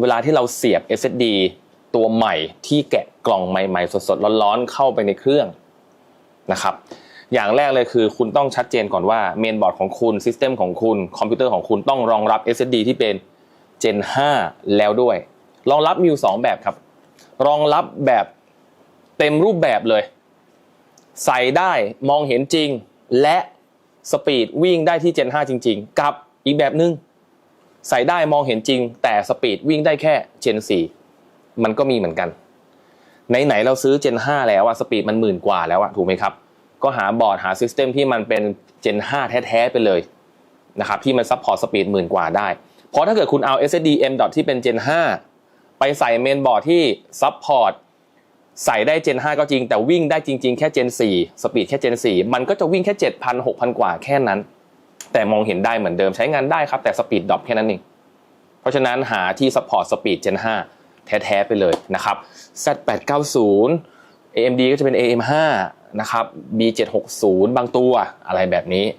เวลาที่เราเสียบ SSD ตัวใหม่ที่แกะกล่องใหม่ๆ สดๆ ร้อนๆ เข้าไปในเครื่องนะครับ อย่างแรกเลยคือคุณต้องชัดเจนก่อนว่าเมนบอร์ดของคุณซิสเต็มของคุณ คอมพิวเตอร์ของคุณต้องรองรับ SSD ที่เป็น Gen 5 แล้วด้วย รองรับมีอยู่2แบบครับ รองรับแบบเต็มรูปแบบเลย ใส่ได้มองเห็นจริงและสปีดวิ่งได้ที่ Gen 5 จริง ๆ กับอีกแบบนึง ใส่ได้มองเห็นจริง แต่สปีดวิ่งได้แค่ Gen 4มันก็มีเหมือนกันไหนๆเราซื้อ Gen 5แล้วอะสปีดมันหมื่นกว่าแล้วอะถูกไหมครับ ก็หาบอร์ดหาซิสเต็มที่มันเป็น Gen 5แท้ๆไปเลยนะครับที่มันซัพพอร์ตสปีดหมื่นกว่าได้ เพราะถ้าเกิดคุณเอา SSD M. ที่เป็น Gen 5 ไปใส่เมนบอร์ดที่ซัพพอร์ตใส่ได้ Gen 5 ก็จริง แต่วิ่งได้จริง ๆ แค่ Gen 4 สปีดแค่ Gen 4 มันก็จะวิ่งแค่ 7,000 6,000 กว่าแค่นั้น แต่มองเห็นได้เหมือนเดิมใช้งานได้ครับ แต่สปีดดรอปแค่นั้นเองเพราะฉะนั้นหาที่ซัพพอร์ตสปีด Gen 5 แท้ๆไปเลยนะครับ Z890 AMD ก็จะเป็น AM5 นะครับ B760 บางตัวอะไรแบบนี้